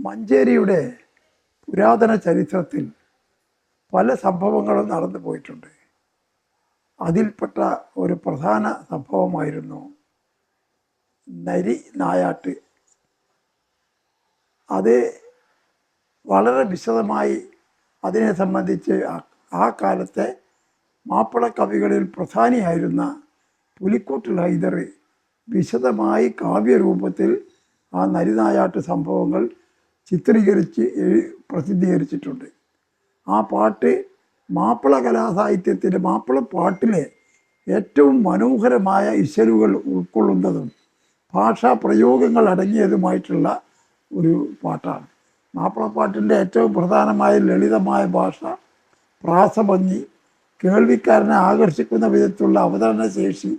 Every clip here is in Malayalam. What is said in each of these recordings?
മഞ്ചേരിയുടെ പുരാതന ചരിത്രത്തിൽ പല സംഭവങ്ങളും നടന്നു പോയിട്ടുണ്ട്. അതിൽപ്പെട്ട ഒരു പ്രധാന സംഭവമായിരുന്നു നരി നായാട്ട്. അത് വളരെ വിശദമായി അതിനെ സംബന്ധിച്ച് ആ- കാലത്തെ മാപ്പിള കവികളിൽ പ്രധാനിയായിരുന്ന പുലിക്കോട്ടിൽ ഹൈദർ വിശദമായി കാവ്യരൂപത്തിൽ ആ നരിനായാട്ട് സംഭവങ്ങൾ ചിത്രീകരിച്ച് പ്രസിദ്ധീകരിച്ചിട്ടുണ്ട്. ആ പാട്ട് മാപ്പിള കലാസാഹിത്യത്തിന്റെ മാപ്പിള പാട്ടിലെ ഏറ്റവും മനോഹരമായ ഇശലുകൾ ഉൾക്കൊള്ളുന്നതും ഭാഷാ പ്രയോഗങ്ങൾ അടങ്ങിയതുമായിട്ടുള്ള ഒരു പാട്ടാണ്. മാപ്പിളപ്പാട്ടിന്റെ ഏറ്റവും പ്രധാനമായ ലളിതമായ ഭാഷ പ്രാസഭംഗി കേൾവിക്കാരനെ ആകർഷിക്കുന്ന വിധത്തിലുള്ള അവതരണ ശേഷി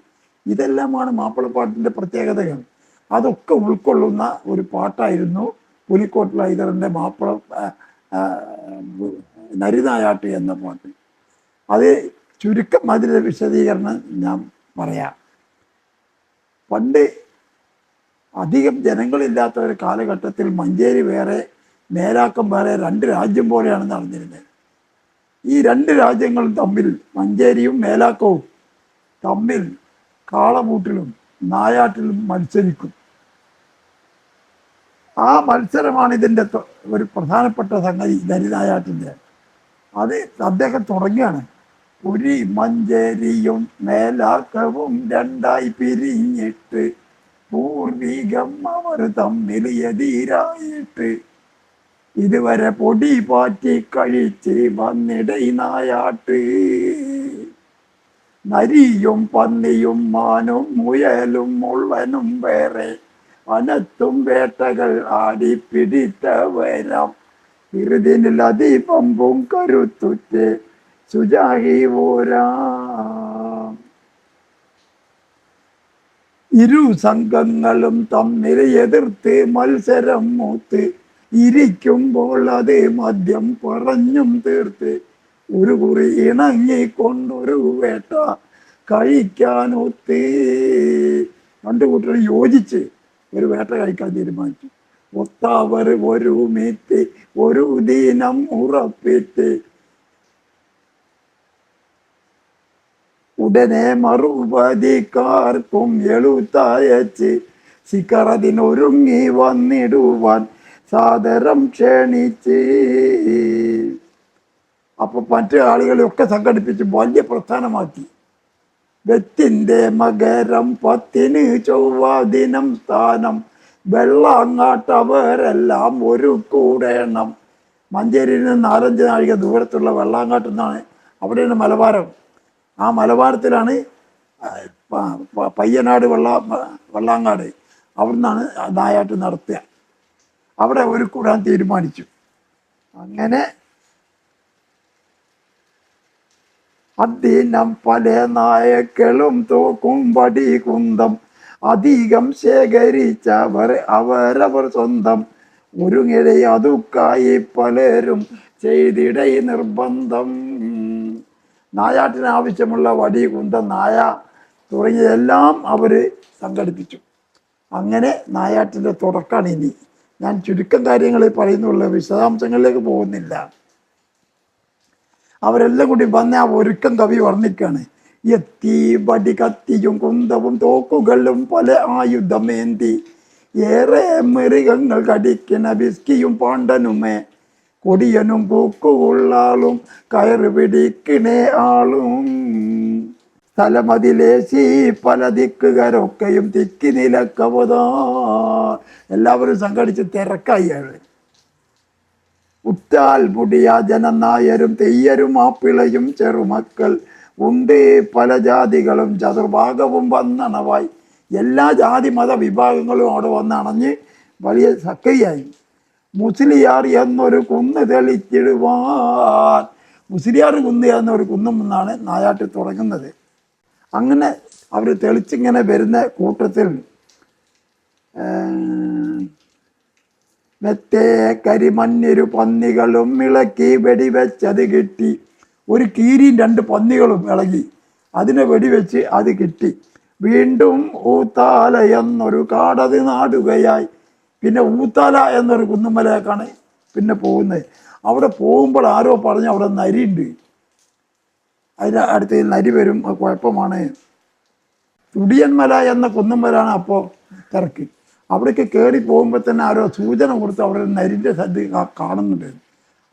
ഇതെല്ലാമാണ് മാപ്പിളപ്പാട്ടിന്റെ പ്രത്യേകതകൾ. അതൊക്കെ ഉൾക്കൊള്ളുന്ന ഒരു പാട്ടായിരുന്നു പുലിക്കോട്ട് ഹൈദറിന്റെ മാപ്പിള നരിതായാട്ട് എന്ന പാട്ട് അത് ചുരുക്കം അതിന്റെ വിശദീകരണം ഞാൻ പറയാം. പണ്ട് അധികം ജനങ്ങളില്ലാത്ത ഒരു കാലഘട്ടത്തിൽ മഞ്ചേരി വേറെ മേലാക്കം വേറെ രണ്ട് രാജ്യം പോലെയാണ് നടന്നിരുന്നത് ഈ രണ്ട് രാജ്യങ്ങളും തമ്മിൽ മഞ്ചേരിയും മേലാക്കവും തമ്മിൽ കാളമൂട്ടിലും നായാട്ടിലും മത്സരിക്കും. ആ മത്സരമാണ് ഇതിന്റെ ഒരു പ്രധാനപ്പെട്ട സംഗതി ദരിതായാട്ടിന്റെ. അത് അദ്ദേഹം തുടങ്ങുകയാണ്. പുരി മഞ്ചേരിയും മേലാക്കവും രണ്ടായി പിരിഞ്ഞിട്ട് പൂർവികം അവർ തമ്മിൽ എതിരായിട്ട്. ഇതുവരെ പൊടി പാറ്റി കഴിച്ച് വന്നിടയി നായാട്ട്. നരിയും പന്നിയും മാനും മുയലും മുള്ളനും വേറെ. അനത്തും വേട്ടകൾ ആടി പിടിത്തവരാം ഇരുതിനിൽ അതിപമ്പും കരുത്തുറ്റ് സുജാഹി ഓരാ ഇരു സംഘങ്ങളും തമ്മിൽ എതിർത്ത് മത്സരം മൂത്ത് ഇരിക്കുമ്പോൾ അത് മദ്യം പറഞ്ഞും തീർത്ത് ഒരു കുറി ഇണങ്ങിക്കൊണ്ടൊരു വേട്ട കഴിക്കാനൊത്ത് രണ്ടു കൂട്ടർ യോജിച്ച് ഒരു വേട്ട കഴിക്കാൻ തീരുമാനിച്ചു. ഒത്താവർ ഒരു മീറ്റ് ഒരു ദീനം ഉറപ്പിട്ട് ഉടനെ മറുപതിക്കാർക്കും എഴുത്തയച്ച്. ശിഖറതിനൊരുങ്ങി വന്നിടുവാൻ സാദരം ക്ഷണിച്ച്. അപ്പൊ മറ്റു ആളുകളെയൊക്കെ സംഘടിപ്പിച്ച് വലിയ പ്രസ്ഥാനമാക്കി. വെത്തിന്റെ മകരം പത്തിന് ചൊവ്വാദിനം സ്ഥാനം. വെള്ളാങ്ങാട്ടവരെല്ലാം ഒരു കൂടേണം മഞ്ചേരിയിൽ നിന്ന് നാലഞ്ച് നാഴിക ദൂരത്തുള്ള വെള്ളാങ്ങാട്ട് നിന്നാണ് അവിടെയാണ് മലബാരം. ആ മലബാരത്തിലാണ് പയ്യനാട് വെള്ള വെള്ളാങ്ങാട് അവിടെ നിന്നാണ് നായാട്ട് നടത്തുക. അവിടെ ഒരു കൂടാൻ തീരുമാനിച്ചു. അങ്ങനെ അദ്ദീനം പല നായക്കളും തോക്കും വടി കുന്തം. അധികം ശേഖരിച്ചവർ അവരവർ സ്വന്തം. മുരുങ്ങിടെ അതുക്കായി പലരും ചെയ്തിട നിർബന്ധം. നായാട്ടിന് ആവശ്യമുള്ള വടി കുന്തം നായ തുടങ്ങിയതെല്ലാം അവർ സംഘടിപ്പിച്ചു. അങ്ങനെ നായാട്ടിന്റെ തുടക്കമാണ് ഇനി. ഞാൻ ചുരുക്കം കാര്യങ്ങളിൽ പറയുന്നുള്ള വിശദാംശങ്ങളിലേക്ക് പോകുന്നില്ല. അവരെല്ലാം കൂടി വന്ന് ആ ഒരുക്കം കവി വർണിക്കുകയാണ് എത്തി വടി കത്തിയും കുന്തവും തോക്കുകളും പല ആയുധമേന്തി. ഏറെ മൃഗങ്ങൾ കടിക്കണ ബിസ്കിയും പാണ്ടനുമേ കൊടിയനും പൂക്കുകൊള്ളാളും കയറ് പിടിക്കണേ ആളും. സ്ഥലമതിലേശി പല ദിക്കുകരൊക്കെയും തിക്കി നിലക്കവതാ. എല്ലാവരും സംഘടിച്ച് തിരക്കായി അയാൾ ഉറ്റാൽ മുടിയ ജനനായരും തെയ്യരും ആപ്പിളയും ചെറുമക്കൾ. ഉണ്ട് പല ജാതികളും ചതുർഭാഗവും വന്നണവായി. എല്ലാ ജാതി മത വിഭാഗങ്ങളും അവിടെ വന്നണഞ്ഞ് വലിയ സക്കയായി മുസ്ലിയാർ എന്നൊരു കുന്ന് തെളിച്ചിടുവാൻ. മുസ്ലിയാർ കുന്ന് എന്നൊരു കുന്നും നിന്നാണ് നായാട്ട് തുടങ്ങുന്നത്. അങ്ങനെ അവർ തെളിച്ചിങ്ങനെ വരുന്ന കൂട്ടത്തിൽ മെത്തേ കരിമണ്ണിരു പന്നികളും ഇളക്കി വെടിവെച്ചത് കിട്ടി. ഒരു കീരിയും രണ്ട് പന്നികളും ഇളകി. അതിനെ വെടിവെച്ച് അത് കിട്ടി. വീണ്ടും ഊത്താല എന്നൊരു കാടത് നാടുകയായി. പിന്നെ ഊത്താല എന്നൊരു കുന്നുമലയൊക്കെയാണ് പിന്നെ പോകുന്നത്. അവിടെ പോകുമ്പോൾ ആരോ പറഞ്ഞു അവിടെ നരിയുണ്ട്. അതിന്റെ അടുത്ത് നരി വരും. കുഴപ്പമാണ്. തുടിയന്മല എന്ന കുന്നുമലാണ് അപ്പോൾ തിരക്ക്. അവിടേക്ക് കയറി പോകുമ്പോൾ തന്നെ ആരോ സൂചന കൊടുത്ത് ഒരു നരിന്റെ സദ്യ കാണുന്നുണ്ടായിരുന്നു. കാണുന്നുണ്ട്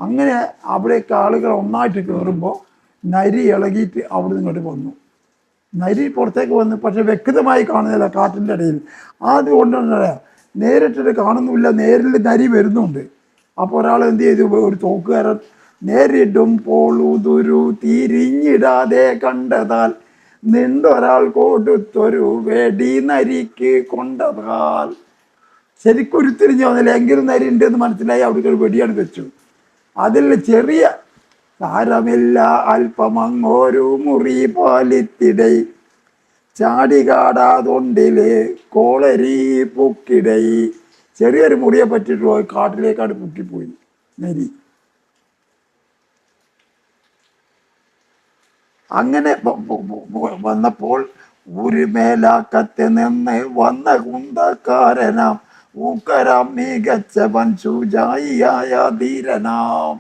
അങ്ങനെ അവിടേക്ക് ആളുകൾ ഒന്നായിട്ട് കയറുമ്പോൾ നരി ഇളകിയിട്ട് അവിടെ ഇങ്ങോട്ട് വന്നു. നരി പുറത്തേക്ക് വന്ന്. പക്ഷെ വ്യക്തമായി കാണുന്നില്ല കാറ്റിന്റെ ഇടയിൽ. അതുകൊണ്ടാണ് നേരിട്ടിട്ട് കാണുന്നില്ല നേരിൽ നരി വരുന്നുണ്ട്. അപ്പോൾ ഒരാൾ എന്ത് ചെയ്തു? ഒരു തോക്കുകാരൻ നേരിടും പോളുതുരു തിരിഞ്ഞിടാതെ കണ്ടതാൽ നിണ്ടൊരാൾ കൊടുത്തൊരു വെടി നരിക്ക് കൊണ്ടതാൽ. ശരിക്കും ഉരുത്തിരിഞ്ഞു വന്നില്ല എങ്കിലും നരി ഉണ്ട് എന്ന് മനസ്സിലായി അവിടേക്ക് ഒരു വെടിയാണ് വെച്ചു. അതിൽ ചെറിയ സാരമില്ല അല്പമങ്ങോരു മുറി പാലിത്തിടൈ. ചാടികാടാതൊണ്ടിൽ കോളരി പൊക്കിടൈ. ചെറിയൊരു മുറിയെ പറ്റിയിട്ട് പോയി കാട്ടിലേക്കാണ് പൊക്കിപ്പോയി നരി. അങ്ങനെ വന്നപ്പോൾ ഒരു മേലാക്കത്ത് നിന്ന് വന്ന കുന്തക്കാരനാം ഊക്കരാം മികച്ചവൻ സുജായിയായ ധീരനാം.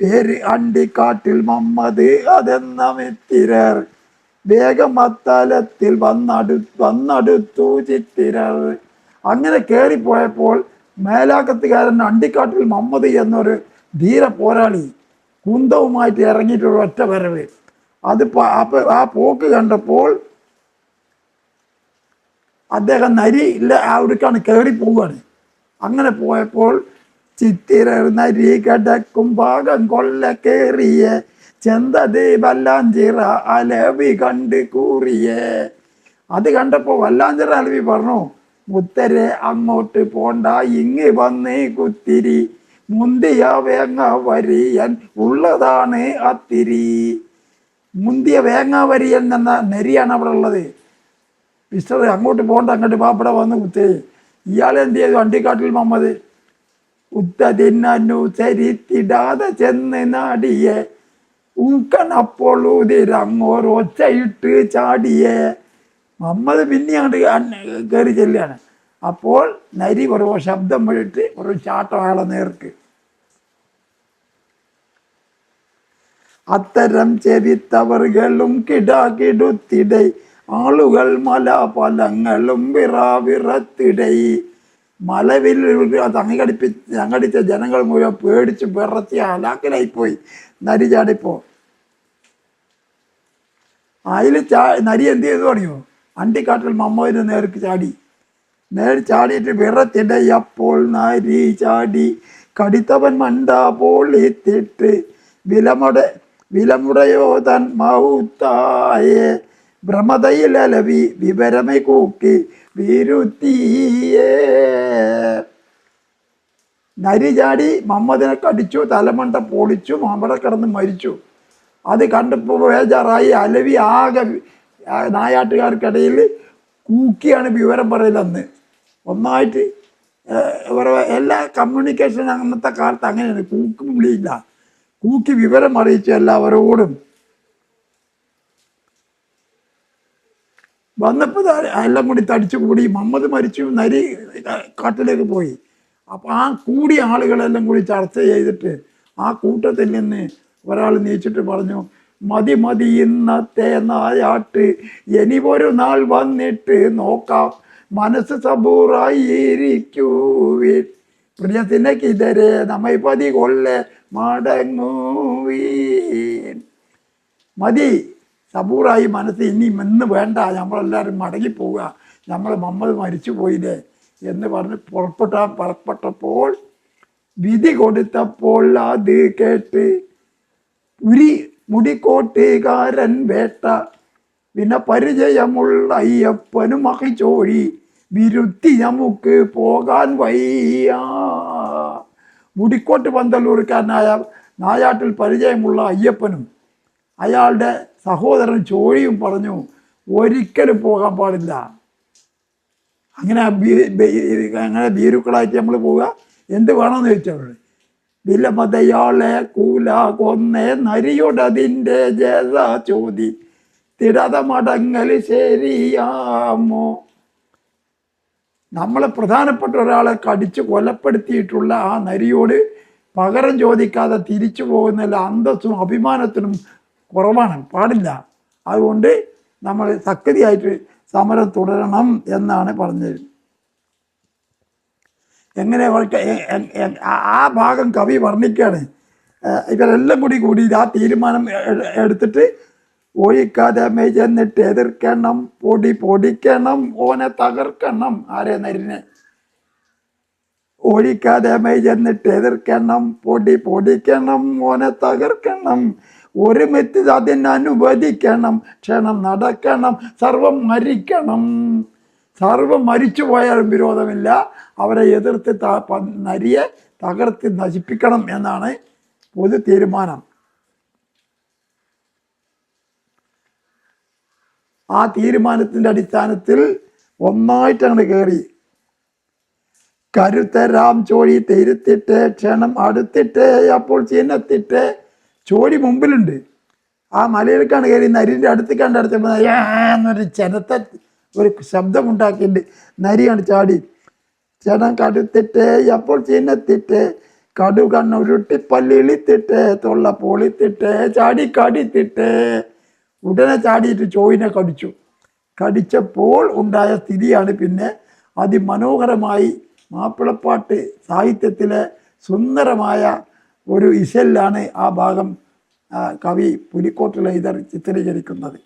പേര് അണ്ടിക്കാട്ടിൽ മമ്മദ് അതെന്ന മിത്തിരർ. വേഗം അത്തലത്തിൽ വന്നടു വന്നടുത്തു ചിത്തിരർ. അങ്ങനെ കയറിപ്പോയപ്പോൾ മേലാക്കത്തുകാരൻ അണ്ടിക്കാട്ടിൽ മമ്മദ് എന്നൊരു ധീര പോരാളി കുന്തവുമായിട്ട് ഇറങ്ങിയിട്ടൊരു ഒറ്റ വരവ്. അത് ആ പോക്ക് കണ്ടപ്പോൾ അദ്ദേഹം നരി ഇല്ല അവിടേക്കാണ് കയറി പോവുകയാണ് അങ്ങനെ പോയപ്പോൾ ചിത്തിര നരി കിടക്കും ഭാഗം കൊല്ല കേറിയ ചെന്തത് വല്ലാഞ്ചിറ അലവി കണ്ട് കൂറിയ. അത് കണ്ടപ്പോൾ വല്ലാഞ്ചിറ അലവി പറഞ്ഞു മുത്തരെ അങ്ങോട്ട് പോണ്ട ഇങ്ങ് വന്നേ കുത്തിരി. മുന്തിയ വേങ്ങ വരിയൻ ഉള്ളതാണ് അത്തിരി. മുന്തിയ വേങ്ങാവരിയൻ എന്ന നരിയാണ് അവിടെ ഉള്ളത്. മിസ്റ്റർ അങ്ങോട്ട് പോകണ്ട അങ്ങോട്ട് പാപ്പട വന്ന് കുത്തേ. ഇയാളെന്ത് ചെയ്തു? വണ്ടിക്കാട്ടിൽ മമ്മത് ഉത്തതിനനുസരിത്തിടാതെ ചെന്ന് നാടിയെ. ഊക്കണപ്പോൾ ഉതിരങ്ങോരൊച്ചയിട്ട് ചാടിയെ. മമ്മത് പിന്നെ അങ്ങോട്ട് കയറി ചെല്ലുകയാണ്. അപ്പോൾ നരി കുറവ് ശബ്ദം വിളിട്ട് ഒരു ചാട്ടം അയാളെ നേർക്ക്. അത്തരം ചെവിത്തവറുകളും കിടാകിടുത്തിടൈ ആളുകൾ മലഫലങ്ങളും വിറാവിറത്തിടൈ. മലവിൽ തങ്ങിക്കടിപ്പി തങ്ങടിച്ച ജനങ്ങൾ മുഴുവൻ പേടിച്ച് വിറത്തി ഹലാക്കിലായിപ്പോയി നരി ചാടിപ്പോ. അതിൽ ചാ നരി എന്ത് ചെയ്തു അറിയോ? അണ്ടിക്കാട്ടിൽ മമ്മോയിന്റെ നേർക്ക് ചാടി. നേർ ചാടിയിട്ട് വിറത്തിടയപ്പോൾ നരി ചാടി. കടിത്തവൻ മണ്ട പോളിത്തിട്ട് വിലമുട വിലമുടയോ തൻ മൗത്തായേ. ഭ്രമതയിലലവി വിവരമേ കൂക്കി വിരുത്തിയേ. നരിചാടി മമ്മദിനെ കടിച്ചു തലമണ്ട പൊളിച്ചു മാമ്പട കിടന്ന് മരിച്ചു. അത് കണ്ടപ്പോൾ ബേജാറായി അലവി ആകെ നായാട്ടുകാർക്കിടയിൽ കൂക്കിയാണ് വിവരം പറയലെന്ന് ഒന്നായിട്ട് എല്ലാ കമ്മ്യൂണിക്കേഷൻ അങ്ങനത്തെ കാലത്ത് അങ്ങനെയാണ്. കൂക്കും വിളിയില്ല. കൂക്കി വിവരം അറിയിച്ചു എല്ലാവരോടും വന്നപ്പോൾ എല്ലാം കൂടി തടിച്ചു കൂടി മമ്മദ് മരിച്ചു നരി കാട്ടിലേക്ക് പോയി. അപ്പോൾ ആ കൂടിയ ആളുകളെല്ലാം കൂടി ചർച്ച ചെയ്തിട്ട് ആ കൂട്ടത്തിൽ നിന്ന് ഒരാൾ നീച്ചിട്ട് പറഞ്ഞു മതി മതി ഇന്നത്തെ നായാട്ട് ഇനി ഒരു നാൾ വന്നിട്ട് നോക്കാം. മനസ്സ് സബൂറായിരിക്കൂവിൻ. പ്രിയത്തിനക്കിതരെ നമ്മൾ പതി കൊള്ളെ മടങ്ങൂവീൻ. മതി. സബൂറായി മനസ്സ് ഇനി ഇന്ന് വേണ്ട. നമ്മളെല്ലാവരും മടങ്ങിപ്പോവുക നമ്മൾ മമ്മൾ മരിച്ചു പോയില്ലേ എന്ന് പറഞ്ഞ് പുറപ്പെട്ട പുറപ്പെട്ടപ്പോൾ വിധി കൊടുത്തപ്പോൾ അത് കേട്ട് ഉരി മുടിക്കോട്ടുകാരൻ വേട്ട. പിന്നെ പരിചയമുള്ള അയ്യപ്പനും മഹിച്ചോഴി വിരുത്തി നമുക്ക് പോകാൻ വയ്യ. മുടിക്കോട്ട് പന്തല്ലൂർക്കാരനായ നായാട്ടിൽ പരിചയമുള്ള അയ്യപ്പനും അയാളുടെ സഹോദരൻ ചോഴിയും പറഞ്ഞു ഒരിക്കലും പോകാൻ പാടില്ല. അങ്ങനെ അങ്ങനെ ഭീരുക്കളായിട്ട് നമ്മൾ പോവുക. എന്ത് വേണമെന്ന് ചോദിച്ചവർ വിലമതയാളെ കൂല കൊന്നേ നരിയുടതിന്റെ ജേത ചോദി തിടത മടങ്ങൽ ശരിയാമോ? നമ്മളെ പ്രധാനപ്പെട്ട ഒരാളെ കടിച്ച് കൊലപ്പെടുത്തിയിട്ടുള്ള ആ നരിയോട് പകരം ചോദിക്കാതെ തിരിച്ചു പോകുന്നതിൽ അന്തസ്സും അഭിമാനത്തിനും കുറവാണ് പാടില്ല. അതുകൊണ്ട് നമ്മൾ ശക്തിയായിട്ട് സമരം തുടരണം എന്നാണ് പറഞ്ഞത്. എങ്ങനെ ആ- ഭാഗം കവി വർണിക്കുകയാണ് ഇവരെല്ലാം കൂടി കൂടി ആ തീരുമാനം എടുത്തിട്ട് ഒഴിക്കാതെ മെയ്ചെന്നിട്ട് എതിർക്കണം പൊടി പൊടിക്കണം ഓനെ തകർക്കണം. ആരെ നരിനെ? ഒഴിക്കാതെ മെയ്ചെന്നിട്ട് എതിർക്കണം പൊടി പൊടിക്കണം ഓനെ തകർക്കണം. ഒരുമിച്ച് അതിന് അനുവദിക്കണം ക്ഷണം നടക്കണം സർവം മരിക്കണം. സർവം മരിച്ചു പോയാലും വിരോധമില്ല. അവരെ എതിർത്ത് നരിയെ തകർത്ത് നശിപ്പിക്കണം എന്നാണ് പൊതു തീരുമാനം. ആ തീരുമാനത്തിന്റെ അടിസ്ഥാനത്തിൽ ഒന്നായിട്ടങ്ങോട്ട് കയറി കരുത്തരാം ചോഴി തിരുത്തിട്ട് ക്ഷണം അടുത്തിട്ട് അപ്പോൾ ചീനത്തിട്ട് ചോഴി മുമ്പിലുണ്ട്. ആ മലയിലേക്കാണ് കയറി നരിന്റെ അടുത്ത് കണ്ട് അടുത്തപ്പോൾ എന്നൊരു ചെനത്തെ ഒരു ശബ്ദമുണ്ടാക്കിയിട്ട് നരിയാണ് ചാടി. ചേട്ടൻ കടുത്തിട്ട് അപ്പോൾ ചിഹ്നത്തിട്ട് കടു കണ്ണുരുട്ടി പല്ലിളിത്തിട്ട് തൊള്ള പൊളിത്തിട്ട് ചാടി കടിത്തിട്ട്. ഉടനെ ചാടിയിട്ട് ചോയിനെ കടിച്ചു. കടിച്ചപ്പോൾ ഉണ്ടായ സ്ഥിതിയാണ് പിന്നെ അതിമനോഹരമായി മാപ്പിളപ്പാട്ട് സാഹിത്യത്തിലെ സുന്ദരമായ ഒരു ഇശലിലാണ് ആ ഭാഗം കവി പുലിക്കോട്ട് ലൈതർ ചിത്രീകരിക്കുന്നത്.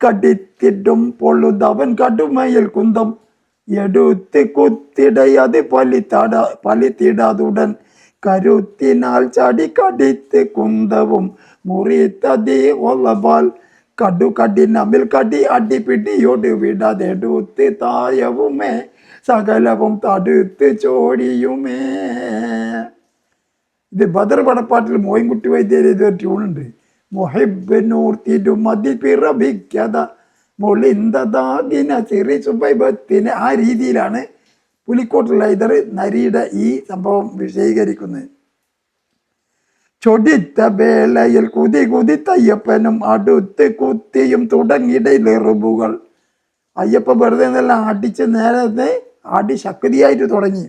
കടിത്തിട്ടും പൊള്ളുതവൻ കടുമയിൽ കുന്തം എടുത്ത് കുത്തിടയത് പലിത്തട പലിത്തിടാതുടൻ കരുത്തിനാൽ ചടി കടിത്ത് കുന്തവും മുറിത്തതി ഒളവാൽ കടു കടിനമിൽ കടി അടിപിടിയോട് വിടാതെടുത്ത് തായവുമേ സകലവും തടുത്ത് ചോടിയുമേ. ഇത് ബദർ പടപ്പാട്ടിൽ മോയിൻകുട്ടി വൈദ്യർ ഇതൊരു ട്യൂണുണ്ട്. മൊഹിബിനൂർ തിരുമതി പിറഭിക്കത മൊളിന്തതാകിന ചെറി സുബൈബത്തിന് ആ രീതിയിലാണ് പുലിക്കോട്ടുള്ള ഇതർ നരിയുടെ ഈ സംഭവം വിശദീകരിക്കുന്നത്. ചൊടിത്ത വേളയിൽ കുതി കുതി തയ്യപ്പനും അടുത്ത് കുത്തിയും തുടങ്ങിയിടയിലെറുമ്പുകൾ അയ്യപ്പൻ വെറുതെ നല്ല അടിച്ച് നേരത്തെ അടി ശക്തിയായിട്ട് തുടങ്ങി.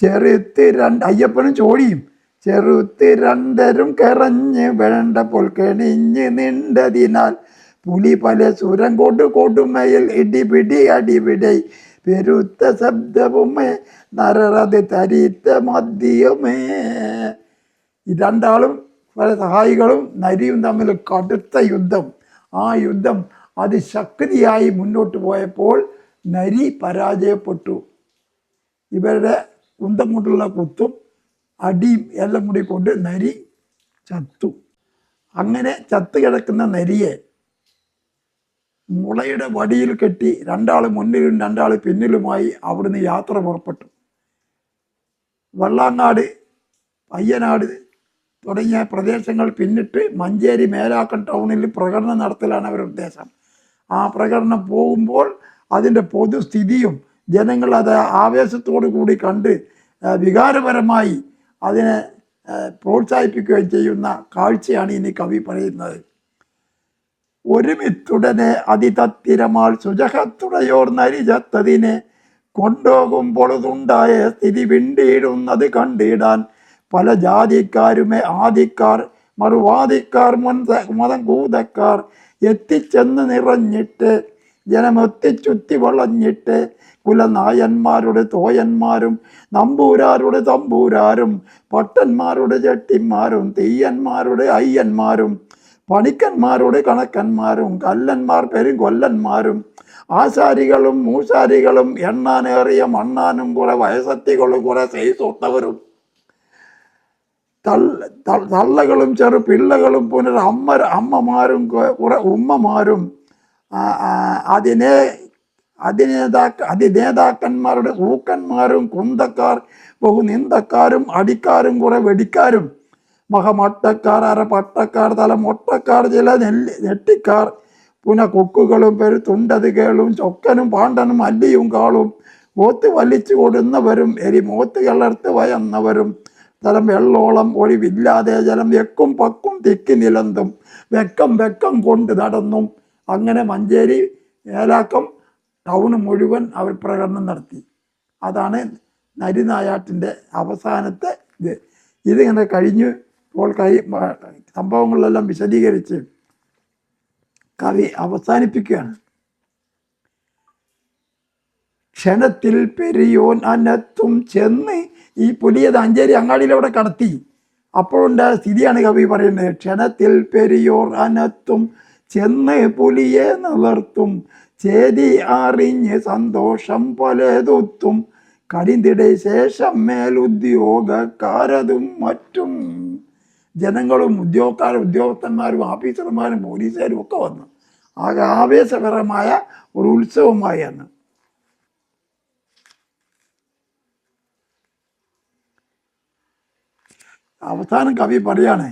ചെറുത്ത് രണ്ട് അയ്യപ്പനും ചോടിയും. ചെറുത്ത് രണ്ടരും കറഞ്ഞ് വേണ്ടപ്പോൾ കെണിഞ്ഞ് നിണ്ടതിനാൽ പുലി പല സുരം കൊടു കൊടുമയിൽ ഇടിപിടി അടിപിടി. പെരുത്ത ശബ്ദവുമേ നരറത് തരിത്ത മദ്യമേ ഈ രണ്ടാളും പല സഹായികളും നരിയും തമ്മിൽ കടുത്ത യുദ്ധം. ആ യുദ്ധം അതിശക്തിയായി മുന്നോട്ട് പോയപ്പോൾ നരി പരാജയപ്പെട്ടു. ഇവരുടെ കുന്തം കൊണ്ടുള്ള കുത്തും അടിയും എല്ലാം കൂടി കൊണ്ട് നരി ചത്തു. അങ്ങനെ ചത്തു കിടക്കുന്ന നരിയെ മുളയുടെ വടിയിൽ കെട്ടി രണ്ടാൾ മുന്നിലും രണ്ടാൾ പിന്നിലുമായി അവിടുന്ന് യാത്ര പുറപ്പെട്ടു. വെള്ളാങ്ങാട് പയ്യനാട് തുടങ്ങിയ പ്രദേശങ്ങൾ പിന്നിട്ട് മഞ്ചേരി മേലാക്കൻ ടൗണിൽ പ്രകടനം നടത്തലാണ് അവരുടെ ഉദ്ദേശം. ആ പ്രകടനം പോകുമ്പോൾ അതിന്റെ പൊതുസ്ഥിതിയും ജനങ്ങൾ അത് ആവേശത്തോടു കൂടി കണ്ട് വികാരപരമായി അതിനെ പ്രോത്സാഹിപ്പിക്കുകയും ചെയ്യുന്ന കാഴ്ചയാണ് ഇനി കവി പറയുന്നത്. ഒരുമിത്തുടനെ അതിതത്തിരമാൾ സുജഹത്തുടയോർ നരിചത്തതിനെ കൊണ്ടുപോകുമ്പോഴതുണ്ടായ സ്ഥിതി വിണ്ടിയിടുന്നത് കണ്ടിടാൻ പല ജാതിക്കാരുമേ ആദിക്കാർ മറുവാദിക്കാർ മുൻ മതം കൂതക്കാർ എത്തിച്ചെന്ന് നിറഞ്ഞിട്ട് ജനമൊത്തിച്ചുത്തി വളഞ്ഞിട്ട് കുലനായന്മാരുടെ തോയന്മാരും നമ്പൂരാരുടെ തമ്പൂരാരും പട്ടന്മാരുടെ ചെട്ടിന്മാരും തീയന്മാരുടെ അയ്യന്മാരും പണിക്കന്മാരുടെ കണക്കന്മാരും കല്ലന്മാർ പെരുകൊല്ലന്മാരും ആശാരികളും മൂശാരികളും എണ്ണാനേറിയ മണ്ണാനും കുറെ വയസ്സത്തികളും കുറെ സൈസൊത്തവരും. തള്ളകളും ചെറു പിള്ളകളും പുനർ അമ്മ അമ്മമാരും കുറെ ഉമ്മമാരും അതിനെ അതിനേതാ അതിനേതാക്കന്മാരുടെ ഊക്കന്മാരും കുന്തക്കാർ ബഹുനിന്ദക്കാരും അടിക്കാരും കുറെ വെടിക്കാരും. മഹമട്ടക്കാർ അര പട്ടക്കാർ തല തലമൊട്ടക്കാർ ചില നെല്ലി നെട്ടിക്കാർ പുന കൊക്കുകളും പെരുത്തുണ്ടതുകളും ചൊക്കനും പാണ്ടനും അല്ലിയും കാളും മോത്ത് വലിച്ചു കൊടുന്നവരും എരി മോത്ത് കിളർത്ത് വയന്നവരും തലം വെള്ളോളം ഒഴിവില്ലാതെ ജലം വെക്കും പക്കും തിക്കി നിലന്തും വെക്കം വെക്കം കൊണ്ട് നടന്നും അങ്ങനെ മഞ്ചേരി ഏലാക്കം ടൗൺ മുഴുവൻ അവർ പ്രകടനം നടത്തി. അതാണ് നരിനായാട്ടിന്റെ അവസാനത്തെ ഇത്. ഇതിങ്ങനെ കഴിഞ്ഞു. ഇപ്പോൾ കൈ സംഭവങ്ങളെല്ലാം വിശദീകരിച്ച് കവി അവസാനിപ്പിക്കുകയാണ്. ക്ഷണത്തിൽ പെരിയോൻ അനത്തും ചെന്ന് ഈ പുലിയത് അഞ്ചേരി അങ്ങാടിയിലവിടെ കടത്തി. അപ്പോഴുണ്ടായ സ്ഥിതിയാണ് കവി പറയുന്നത്. ക്ഷണത്തിൽ പെരിയോർ അനത്തും ചെന്ന് പുലിയെ നിലർത്തും ചേതി അറിഞ്ഞ് സന്തോഷം പലതൊത്തും. കരിന്തിടെ ശേഷം മേലുദ്യോഗക്കാരതും മറ്റും. ജനങ്ങളും ഉദ്യോഗക്കാർ ഉദ്യോഗസ്ഥന്മാരും ഓഫീസർമാരും പോലീസുകാരും ഒക്കെ വന്നു. ആകെ ആവേശകരമായ ഒരു ഉത്സവമായി അന്ന്. അവസാനം കവി പറയാണ്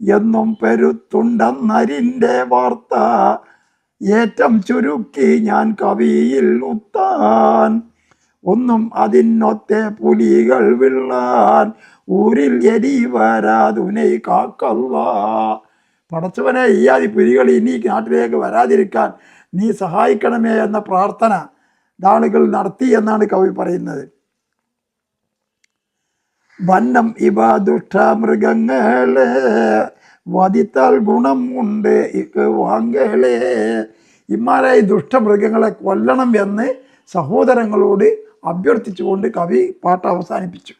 എന്നും പെരുത്തുണ്ടെന്നരിന്റെ വാർത്ത. ഏറ്റം ചുരുക്കി ഞാൻ കവിയിൽ ഉത്താൻ. ഒന്നും അതിനൊത്തെ പുലികൾ വിള്ളാൻ. ഊരിൽ എരി വരാതുനെ കാക്കല്ല പടച്ചവനെ ഈ പുലികൾ ഇനി നാട്ടിലേക്ക് വരാതിരിക്കാൻ നീ സഹായിക്കണമേ എന്ന പ്രാർത്ഥന ദാളുകൾ നടത്തി എന്നാണ് കവി പറയുന്നത്. വന്നം ഇവ ദുഷ്ടമൃഗങ്ങളെ വധിത്താൽ ഗുണം ഉണ്ട് ഇക്ക് വാങ്ങളെ ഇമാരായി ദുഷ്ടമൃഗങ്ങളെ കൊല്ലണം എന്ന് സഹോദരങ്ങളോട് അഭ്യർത്ഥിച്ചുകൊണ്ട് കവി പാട്ട് അവസാനിപ്പിച്ചു.